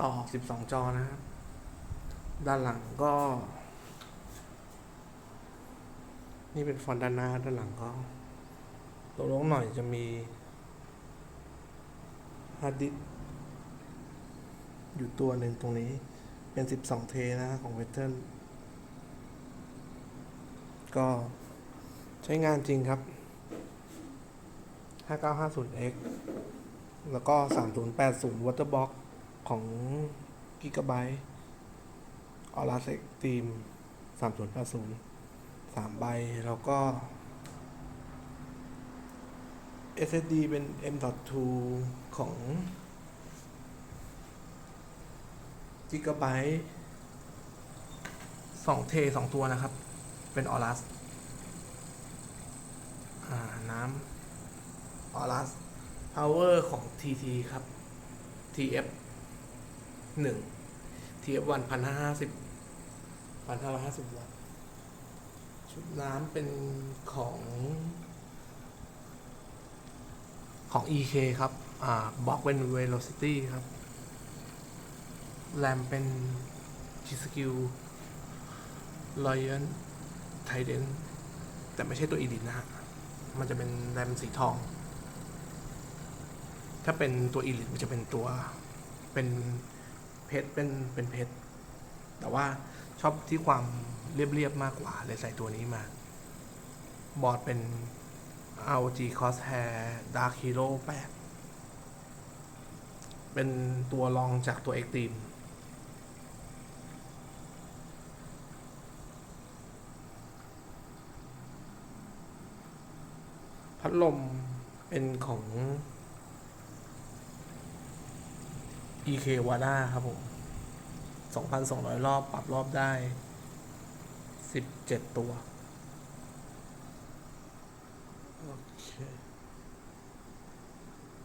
ต่อ 12 จอนะครับ ด้านหลังก็ นี่เป็นฟอนต์ด้านหน้าด้านหลังก็ตัวลงหน่อยจะมีฮาร์ดดิสก์อยู่ตัวหนึ่งตรงนี้เป็น 12 เทนะของเวเทิร์นก็ใช้งานจริงครับ 5950X แล้วก็ 3080 Waterbox ของ Gigabyte o r a s e x t e a m 3080 3 ใบ แล้วก็ SSD เป็น M.2 ของ Gigabyte 2 เท 2 ตัวนะครับ เป็นออรัสน้ำออรัสพาวเวอร์ของ TT ครับ TF 1 TF 1 1 5 5 0 1,550วัตชุดน้ำเป็นของของ EK ครับ อ่าบล็อกเป็น Velocity ครับ แรมเป็น G Skill Lion Trident แต่ไม่ใช่ตัว Elite นะฮะ มันจะเป็นแรมสีทอง ถ้าเป็นตัว Elite มันจะเป็นตัวเป็น เพชรเป็นเป็นเพชรแต่ว่าชอบที่ความเรียบๆมากกว่า เลยใส่ตัวนี้มา บอร์ดเป็น ROG Crosshair Dark Hero 8 เป็นตัวรองจากตัว Extreme พัดลมเป็นของ EK Wada ครับผม 2,200 รอบ ปรับรอบได้ 17 ตัว โอเค